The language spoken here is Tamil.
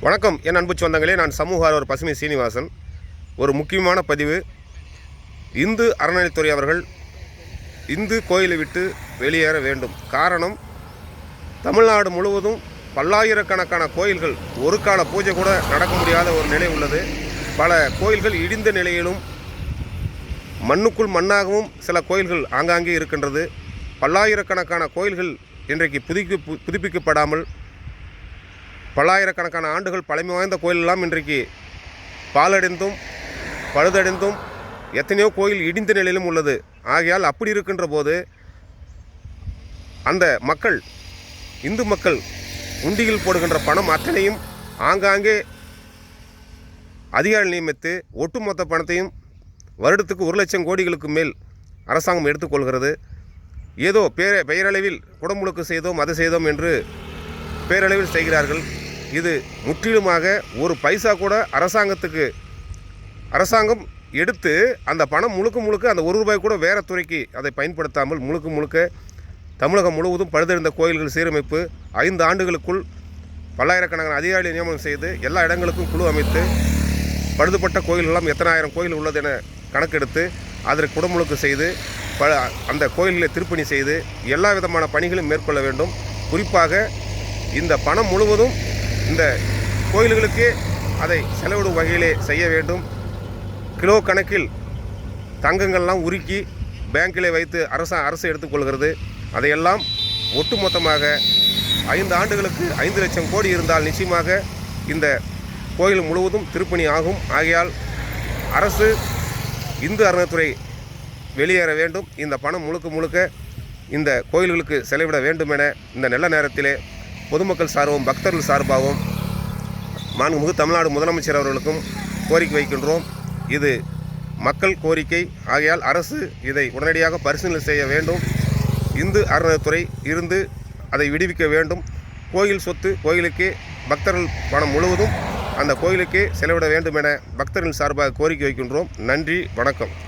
வணக்கம். என் அன்பு சொந்தங்களே நான் சமூக ஆர்வர் பசுமை சீனிவாசன். ஒரு முக்கியமான பதிவு. இந்து அறநிலைத்துறை அவர்கள் இந்து கோயிலை விட்டு வெளியேற வேண்டும். காரணம் தமிழ்நாடு முழுவதும் பல்லாயிரக்கணக்கான கோயில்கள் ஒரு கால பூஜை கூட நடக்க முடியாத ஒரு நிலை உள்ளது. பல கோயில்கள் இடிந்த நிலையிலும் மண்ணுக்குள் மண்ணாகவும் சில கோயில்கள் ஆங்காங்கே இருக்கின்றது. பல்லாயிரக்கணக்கான கோயில்கள் இன்றைக்கு புதுக்கி பு- புதுப்பிக்கப்படாமல் பல்லாயிரக்கணக்கான ஆண்டுகள் பழமை வாய்ந்த கோயிலெல்லாம் இன்றைக்கு பாலடைந்தும் பழுதடைந்தும் எத்தனையோ கோயில் இடிந்த நிலையிலும் உள்ளது. ஆகையால் அப்படி இருக்கின்ற போது அந்த மக்கள் இந்து மக்கள் உண்டியில் போடுகின்ற பணம் அத்தனையும் ஆங்காங்கே அதிகாரி நியமித்து ஒட்டுமொத்த பணத்தையும் வருடத்துக்கு ஒரு லட்சம் கோடிகளுக்கு மேல் அரசாங்கம் எடுத்துக்கொள்கிறது ஏதோ பேர பெயரளவில் குடமுழுக்கு செய்தோம் அது செய்தோம் என்று பேரளவில் செய்கிறார்கள். இது முற்றிலுமாக ஒரு பைசா கூட அரசாங்கத்துக்கு அரசாங்கம் எடுத்து அந்த பணம் முழுக்க முழுக்க அந்த ஒரு ரூபாய் கூட வேறு துறைக்கு அதை பயன்படுத்தாமல் முழுக்க முழுக்க தமிழகம் முழுவதும் பழுதறிந்த கோயில்கள் சீரமைப்பு ஐந்து ஆண்டுகளுக்குள் பல்லாயிரக்கணக்கான அதிகாரி நியமனம் செய்து எல்லா இடங்களுக்கும் குழு அமைத்து பழுதுபட்ட கோயில்களெல்லாம் எத்தனாயிரம் கோயில் உள்ளது என கணக்கெடுத்து அதற்கு குடமுழுக்கு செய்து ப அந்த கோயில்களை திருப்பணி செய்து எல்லா விதமான பணிகளும் மேற்கொள்ள வேண்டும். குறிப்பாக இந்த பணம் முழுவதும் இந்த கோயில்களுக்கு அதை செலவிடும் வகையிலே செய்ய வேண்டும். கிலோ கணக்கில் தங்கங்கள்லாம் உருக்கி பேங்கிலே வைத்து அரசு அரசு எடுத்துக்கொள்கிறது அதையெல்லாம் ஒட்டுமொத்தமாக ஐந்து ஆண்டுகளுக்கு ஐந்து லட்சம் கோடி இருந்தால் நிச்சயமாக இந்த கோயில் முழுவதும் திருப்பணி ஆகும். ஆகையால் அரசு இந்து அறநிலைத்துறை வெளியேற வேண்டும். இந்த பணம் முழுக்க முழுக்க இந்த கோயில்களுக்கு செலவிட வேண்டும் என இந்த நல்ல நேரத்திலே பொதுமக்கள் சார்பும் பக்தர்கள் சார்பாகவும் மாண்புமிகு தமிழ்நாடு முதலமைச்சர் அவர்களுக்கும் கோரிக்கை வைக்கின்றோம். இது மக்கள் கோரிக்கை. ஆகையால் அரசு இதை உடனடியாக பரிசீலனை செய்ய வேண்டும். இந்து அறநிலையத்துறை இருந்து அதை விடுவிக்க வேண்டும். கோயில் சொத்து கோயிலுக்கே பக்தர்கள் பணம் முழுவதும் அந்த கோயிலுக்கே செலவிட வேண்டும் என பக்தர்கள் சார்பாக கோரிக்கை வைக்கின்றோம். நன்றி வணக்கம்.